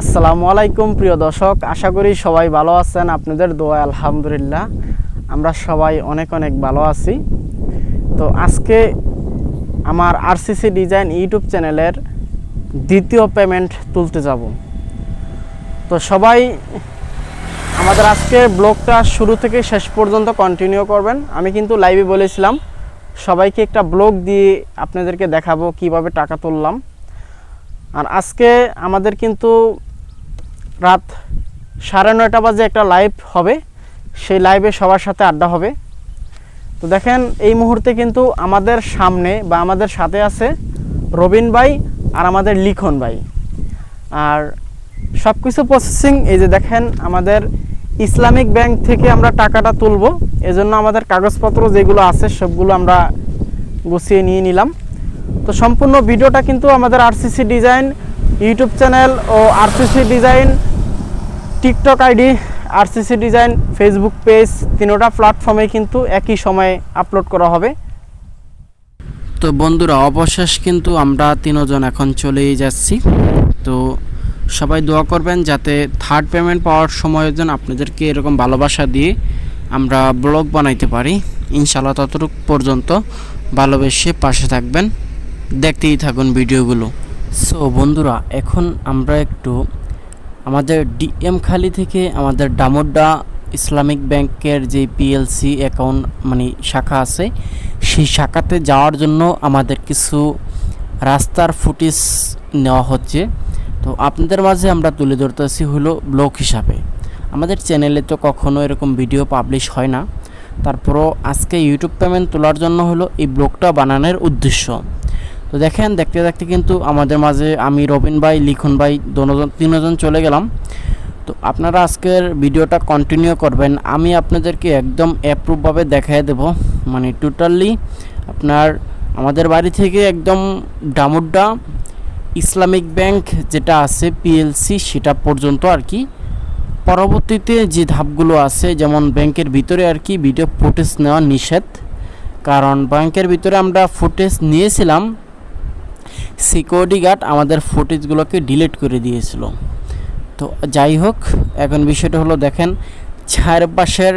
আসসালামু আলাইকুম, প্রিয় দর্শক। আশা করি সবাই ভালো আছেন। আপনাদের দোয়া, আলহামদুলিল্লাহ। আমরা সবাই অনেক অনেক ভালো আছি। তো আজকে আমার আরসিসি ডিজাইন ইউটিউব চ্যানেলের দ্বিতীয় পেমেন্ট তুলতে যাব। তো সবাই আমাদের আজকে ব্লগটা শুরু থেকে শেষ পর্যন্ত কন্টিনিউ করবেন। আমি কিন্তু লাইভে বলেছিলাম, সবাইকে একটা ব্লগ দিয়ে আপনাদেরকে দেখাবো কীভাবে টাকা তুললাম। আর আজকে আমাদের কিন্তু রাত সাড়ে নয়টা বাজে একটা লাইভ হবে। সেই লাইভে সবার সাথে আড্ডা হবে। তো দেখেন, এই মুহূর্তে কিন্তু আমাদের সামনে বা আমাদের সাথে আছে রবিন ভাই আর আমাদের লিখন ভাই। আর সব কিছু প্রসেসিং এই যে দেখেন, আমাদের ইসলামিক ব্যাংক থেকে আমরা টাকাটা তুলব। এজন্য আমাদের কাগজপত্র যেগুলো আছে, সবগুলো আমরা গুছিয়ে নিয়ে নিলাম। তো সম্পূর্ণ ভিডিওটা কিন্তু আমাদের আরসিসি ডিজাইন ইউটিউব চ্যানেল ও RCC design TikTok ID RCC design Facebook page তিনোটা প্ল্যাটফর্মে কিন্তু একই সময়ে আপলোড করা হবে। তো বন্ধুরা, অবশেষ কিন্তু আমরা তিনজন এখন চলেই যাচ্ছি। তো সবাই দোয়া করবেন যাতে থার্ড পেমেন্ট পাওয়ার সময় যেন আপনাদেরকে এরকম ভালোবাসা দিয়ে আমরা ব্লগ বানাইতে পারি। ইনশাল্লাহ ততটুক পর্যন্ত ভালোবেসে পাশে থাকবেন। দেখতেই থাকুন ভিডিওগুলো। সো বন্ধুরা, এখন আমরা একটু আমাদের ডিএম খালি থেকে আমাদের ডামোড্ডা ইসলামিক ব্যাংকের যে পিএলসি অ্যাকাউন্ট মানে শাখা আছে, সেই শাখাতে যাওয়ার জন্য আমাদের কিছু রাস্তার ফুটেজ নেওয়া হচ্ছে। তো আপনাদের মাঝে আমরা তুলে ধরতেছি হলো ব্লগ হিসাবে। আমাদের চ্যানেলে তো কখনো এরকম ভিডিও পাবলিশ হয় না। তারপরও আজকে ইউটিউব পেমেন্ট তোলার জন্য হলো এই ব্লগটা বানানোর উদ্দেশ্য। তো দেখেন, দেখতে দেখতে কিন্তু আমাদের মাঝে আমি, রবিন ভাই, লিখন ভাই দোনোজন, তিনজন চলে গেলাম। তো আপনারা আজকের ভিডিওটা কন্টিনিউ করবেন। আমি আপনাদেরকে একদম অ্যাপ্রুভভাবে দেখাই দেব। মানে টোটালি আপনার আমাদের বাড়ি থেকে একদম ডামুড্ডা ইসলামিক ব্যাংক যেটা আছে পিএলসি সেটা পর্যন্ত আর কি। পরবর্তীতে যে ধাপগুলো আছে, যেমন ব্যাংকের ভিতরে আর কি ভিডিও ফুটেজ নেওয়া নিষেধ। কারণ ব্যাংকের ভিতরে আমরা ফুটেজ নিয়েছিলাম সিকিউরিটি গার্ড আমাদের ফুটেজগুলোকে ডিলিট করে দিয়েছিল। তো যাই হোক, এখন বিষয়টা হলো দেখেন, চারপাশের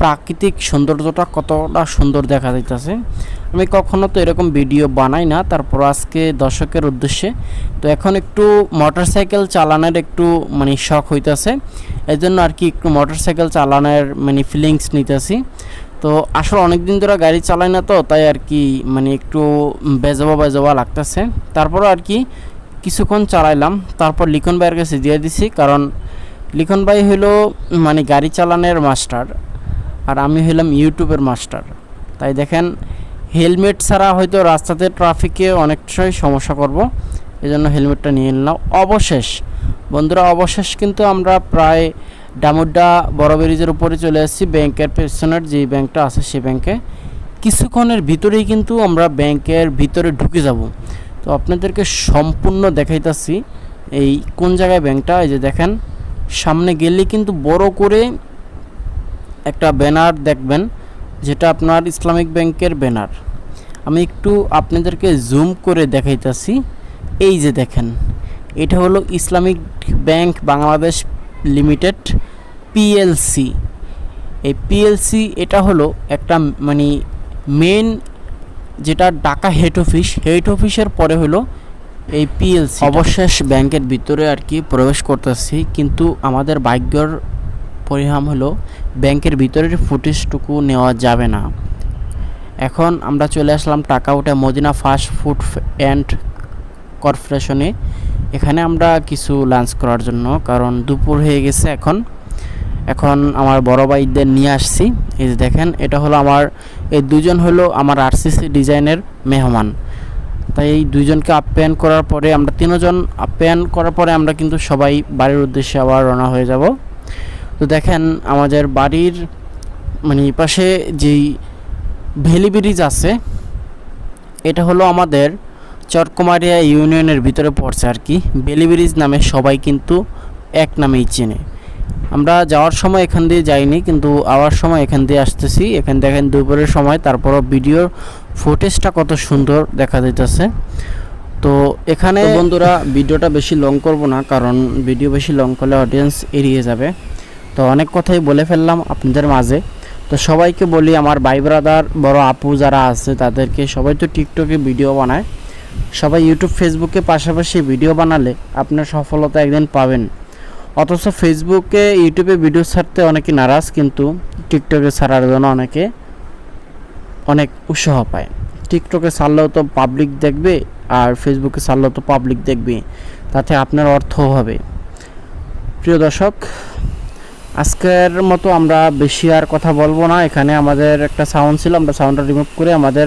প্রাকৃতিক সৌন্দর্যটা কতটা সুন্দর দেখা যাইতেছে। আমি কখনো তো এরকম ভিডিও বানাই না, তারপর আজকে দর্শকের উদ্দেশ্যে। তো এখন একটু মোটরসাইকেল চালানোর একটু মানে শখ হইতেছে। এই জন্য আর কি একটু মোটরসাইকেল চালানোর মানে ফিলিংস নিতেছি। তো আসলে অনেক দিন ধরে গাড়ি চালাই না তো, তাই আর কি মানে একটু বেজবা বেজবা লাগতেছে। তারপরও আর কি কিছুক্ষণ চালাইলাম। তারপর লিখন ভাইয়ের কাছে দিয়ে দিছি, কারণ লিখন ভাই হলো মানে গাড়ি চালানোর মাস্টার, আর আমি হলাম ইউটিউবের মাস্টার। তাই দেখেন, হেলমেট ছাড়া হয়তো রাস্তাতে ট্রাফিকে অনেকটাই সমস্যা করব এই জন্য হেলমেটটা নিয়ে নিলাম। অবশেষ, বন্ধুরা, অবশেষ কিন্তু আমরা প্রায় ডামুড্ডা বড় ব্রিজের উপরে চলে এসেছি ব্যাংকের পেছনের যে ব্যাংকটা আছে সেই ব্যাংকে। কিছুক্ষণের ভিতরেই কিন্তু আমরা ব্যাংকের ভিতরে ঢুকে যাব। তো আপনাদেরকে সম্পূর্ণ দেখাইতাছি এই কোন জায়গায় ব্যাংকটা, এই যে দেখেন, সামনে গেলে কিন্তু বড় করে একটা ব্যানার দেখবেন, যেটা আপনার ইসলামিক ব্যাংকের ব্যানার। আমি একটু আপনাদেরকে জুম করে দেখাইতাছি। এই যে দেখেন, এটা হলো Islamic bank Bangladesh limited PLC এই পিএলসি এটা হলো একটা মানে মেন যেটা ঢাকা হেড অফিস হেড অফিসের পরে হলো এই পিএলসি অবশেষ ব্যাংকের ভিতরে আর কি প্রবেশ করতেছি, কিন্তু আমাদের ভাগ্যর পরিণাম হলো ব্যাংকের ভিতরের ফুটেজটুকু নেওয়া যাবে না। এখন আমরা চলে আসলাম টাকা উঠে মদিনা ফাস্ট ফুড অ্যান্ড কর্পোরেশনে। এখানে আমরা কিছু লাঞ্চ করার জন্য, কারণ দুপুর হয়ে গেছে এখন। এখন আমার বড় ভাইদের নিয়ে আসছি। এই যে দেখেন, এটা হলো আমার, এই দুজন হলো আমার আরসিসি ডিজাইনের মেহমান। তাই এই দুইজনকে আপ্যায়ন করার পরে আমরা তিনজন আপ্যায়ন করার পরে আমরা কিন্তু সবাই বাড়ির উদ্দেশ্যে আবার রওনা হয়ে যাব। তো দেখেন, আমাদের বাড়ির মানে পাশে যেই ভ্যালি ব্রিজ আছে, এটা হলো আমাদের চরকুমারিয়া ইউনিয়নের ভিতরে পড়ছে আর কি। বেলি ব্রিজ নামে সবাই কিন্তু এক নামেই চেনে। আমরা যাওয়ার সময় এখান দিয়ে যাইনি, কিন্তু আওয়ার সময় এখান দিয়ে আসতেছি। এখান দেখেন দুপুরের সময়, তারপরও ভিডিওর ফুটেজটা কত সুন্দর দেখা যাইতেছে। তো এখানে বন্ধুরা, ভিডিওটা বেশি লং করব না, কারণ ভিডিও বেশি লং করলে অডিয়েন্স এড়িয়ে যাবে। তো অনেক কথাই বলে ফেললাম আপনাদের মাঝে। তো সবাইকে বলি, আমার ভাই ব্রাদার বড় আপু যারা আছে, তাদেরকে সবাই তো টিকটকে ভিডিও বানায়। সবাই ইউটিউব ফেসবুকে পাশাপাশি ভিডিও বানালে আপনার সফলতা একদিন পাবেন। অথচ ফেসবুকে ইউটিউবে ভিডিও ছাড়তে অনেকে নারাজ, কিন্তু টিকটকে ছাড়ার জন্য অনেকে অনেক উৎসাহ পায়। টিকটকে ছাড়লেও তো পাবলিক দেখবে আর ফেসবুকে ছাড়লেও তো পাবলিক দেখবে তাতে আপনার অর্থ হবে। প্রিয় দর্শক, আজকের মতো আমরা বেশি আর কথা বলব না। এখানে আমাদের একটা সাউন্ড ছিল, আমরা সাউন্ডটা রিমুভ করে আমাদের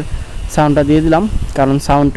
সাউন্ডটা দিয়ে দিলাম। কারণ সাউন্ডটা